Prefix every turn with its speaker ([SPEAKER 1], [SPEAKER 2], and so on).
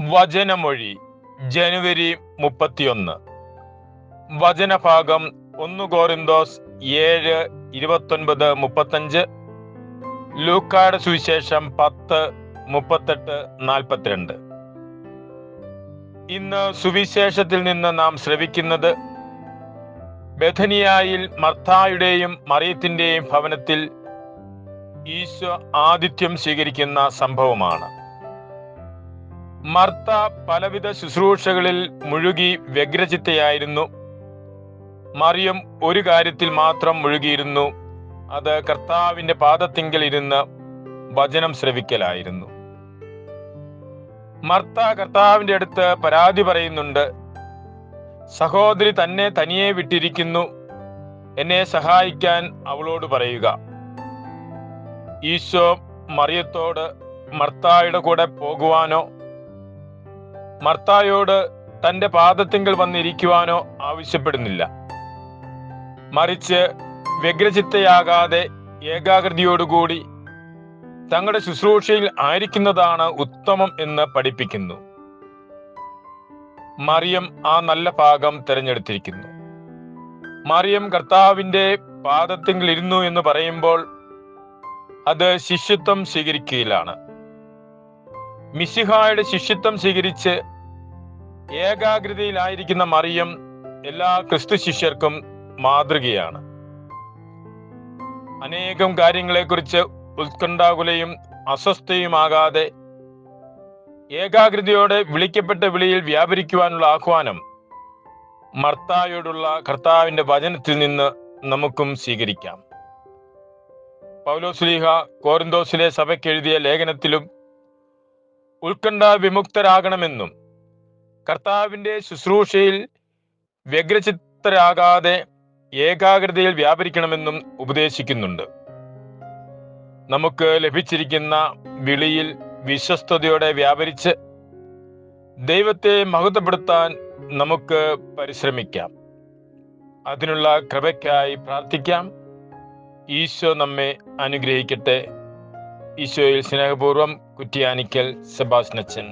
[SPEAKER 1] വചനമൊഴി ജനുവരി മുപ്പത്തിയൊന്ന്. വചനഭാഗം ഒന്ന് കോറിന്തോസ് ഏഴ് ഇരുപത്തൊൻപത് മുപ്പത്തഞ്ച്. ലൂക്കാട് സുവിശേഷം പത്ത് മുപ്പത്തെട്ട് നാൽപ്പത്തിരണ്ട്. ഇന്ന് സുവിശേഷത്തിൽ നിന്ന് നാം ശ്രവിക്കുന്നത് ബഥനിയായിൽ മർത്തായുടെയും മറിയത്തിന്റെയും ഭവനത്തിൽ ഈശോ ആതിഥ്യം സ്വീകരിക്കുന്ന സംഭവമാണ്. മർത്ത പലവിധ ശുശ്രൂഷകളിൽ മുഴുകി വ്യഗ്രചിത്തയായിരുന്നു. മറിയം ഒരു കാര്യത്തിൽ മാത്രം മുഴുകിയിരുന്നു. അത് കർത്താവിന്റെ പാദത്തിങ്കൽ ഇരുന്ന് വചനം ശ്രവിക്കലായിരുന്നു. മർത്ത കർത്താവിന്റെ അടുത്ത് പരാതി പറയുന്നുണ്ട്. സഹോദരി തന്നെ തനിയെ വിട്ടിരിക്കുന്നു. എന്നെ സഹായിക്കാൻ അവളോട് പറയുക. ഈശോ മറിയത്തോട് മർത്തായുടെ കൂടെ പോകുവാനോ? മർത്തായോട് തന്റെ പാദത്തിങ്കൽ വന്നിരിക്കുവാനോ ആവശ്യപ്പെടുന്നില്ല. മറിച്ച് വ്യഗ്രചിത്തയാകാതെ ഏകാഗ്രതയോടുകൂടി തങ്ങളുടെ ശുശ്രൂഷയിൽ ആയിരിക്കുന്നതാണ് ഉത്തമം എന്ന് പഠിപ്പിക്കുന്നു. മറിയം ആ നല്ല ഭാഗം തിരഞ്ഞെടുത്തിരിക്കുന്നു. മറിയം കർത്താവിന്റെ പാദത്തിങ്കിൽ ഇരുന്നു എന്ന് പറയുമ്പോൾ അത് ശിഷ്യത്വം സ്വീകരിക്കുകയിലാണ് മിശിഹായുടെ ശിഷ്യത്വം സ്വീകരിച്ച് ഏകാഗ്രതയിലായിരിക്കുന്ന മറിയം എല്ലാ ക്രിസ്തു ശിഷ്യർക്കും മാതൃകയാണ്. അനേകം കാര്യങ്ങളെക്കുറിച്ച് ഉത്കണ്ഠാകുലയും അസ്വസ്ഥയുമാകാതെ ഏകാഗ്രതയോടെ വിളിക്കപ്പെട്ട വിളിയിൽ വ്യാപരിക്കുവാനുള്ള ആഹ്വാനം മർത്തായോടുള്ള കർത്താവിന്റെ വചനത്തിൽ നിന്ന് നമുക്കും സ്വീകരിക്കാം. പൗലോസ്ലീഹ കോറിന്തോസിലെ സഭയ്ക്ക് എഴുതിയ ലേഖനത്തിലും ഉത്കണ്ഠ വിമുക്തരാകണമെന്നും കർത്താവിന്റെ ശുശ്രൂഷയിൽ വ്യഗ്രചിത്തരാകാതെ ഏകാഗ്രതയിൽ വ്യാപരിക്കണമെന്നും ഉപദേശിക്കുന്നുണ്ട്. നമുക്ക് ലഭിച്ചിരിക്കുന്ന വിളിയിൽ വിശ്വസ്തയോടെ വ്യാപരിച്ച് ദൈവത്തെ മഹത്വപ്പെടുത്താൻ നമുക്ക് പരിശ്രമിക്കാം. അതിനുള്ള കൃപയ്ക്കായി പ്രാർത്ഥിക്കാം. ഈശോ നമ്മെ അനുഗ്രഹിക്കട്ടെ. ഈശോയിൽ സ്നേഹപൂർവം കുറ്റിയാനിക്കൽ സെബാസ്നച്ചൻ